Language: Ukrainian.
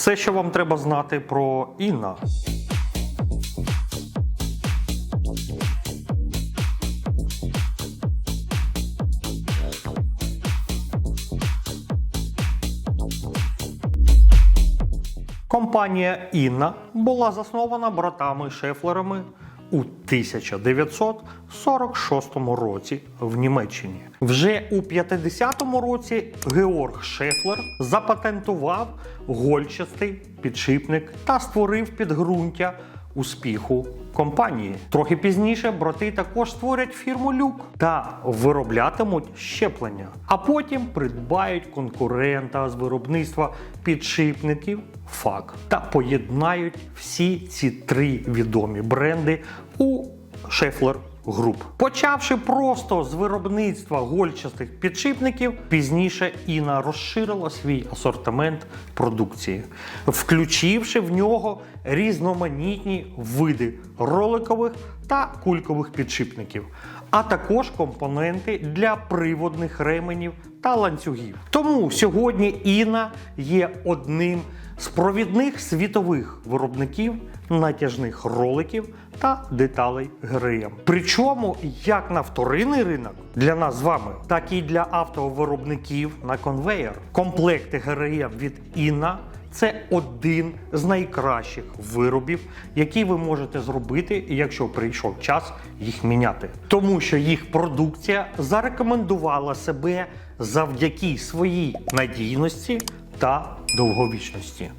Все, що вам треба знати про Інна. Компанія Інна була заснована братами Шефлерами у 1946 році в Німеччині. Вже у 50-му році Георг Шефлер запатентував гольчастий підшипник та створив підґрунтя успіху компанії. Трохи пізніше брати також створять фірму Люк та вироблятимуть щеплення, а потім придбають конкурента з виробництва підшипників ФАК та поєднають всі ці три відомі бренди у Шефлер Груп. Почавши просто з виробництва гольчастих підшипників, пізніше Іна розширила свій асортимент продукції, включивши в нього різноманітні види роликових та кулькових підшипників, а також компоненти для приводних ременів та ланцюгів. Тому сьогодні Іна є одним з провідних світових виробників натяжних роликів та деталей ГРМ. Причому як на вторинний ринок для нас з вами, так і для автовиробників на конвеєр. Комплекти ГРМ від Інна це один з найкращих виробів, які ви можете зробити, якщо прийшов час їх міняти. Тому що їх продукція зарекомендувала себе завдяки своїй надійності та довговічності.